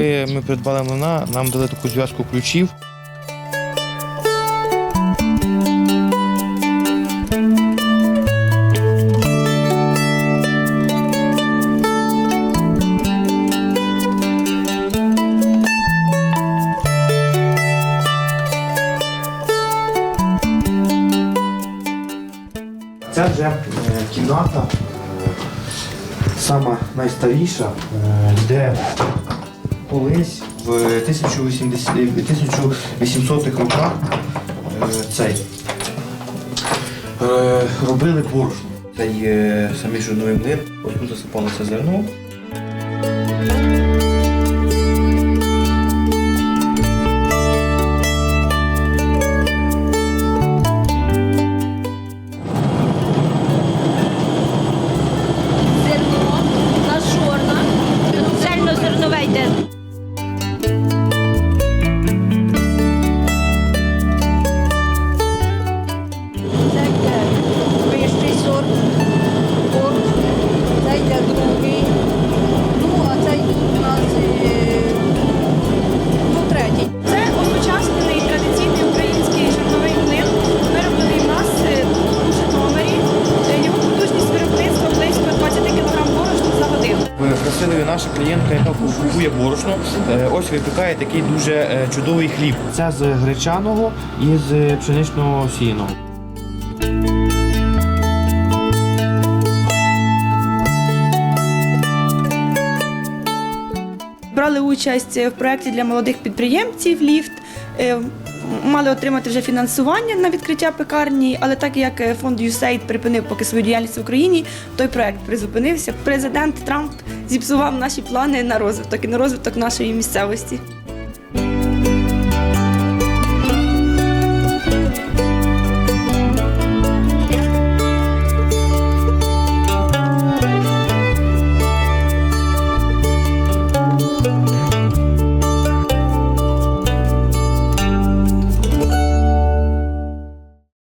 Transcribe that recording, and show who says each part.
Speaker 1: Коли ми придбали млина, нам дали таку зв'язку ключів. Це вже е, кімната, е, сама найстаріша, е, де колись в 1800-х роках е, цей е, робили борошно. Цей е, самий жирновий млин, ось тут засипалося зерно,
Speaker 2: В
Speaker 1: наша клієнтка, яка купує борошно, е, ось випікає такий дуже е, чудовий хліб. Це з гречаного і з пшеничного сіяного.
Speaker 2: Брали участь в проєкті для молодих підприємців Ліфт. Мали отримати вже фінансування на відкриття пекарні, але так як е, фонд USAID припинив поки свою діяльність в Україні, той проект призупинився. Президент Трамп зіпсував наші плани на розвиток і на розвиток нашої місцевості.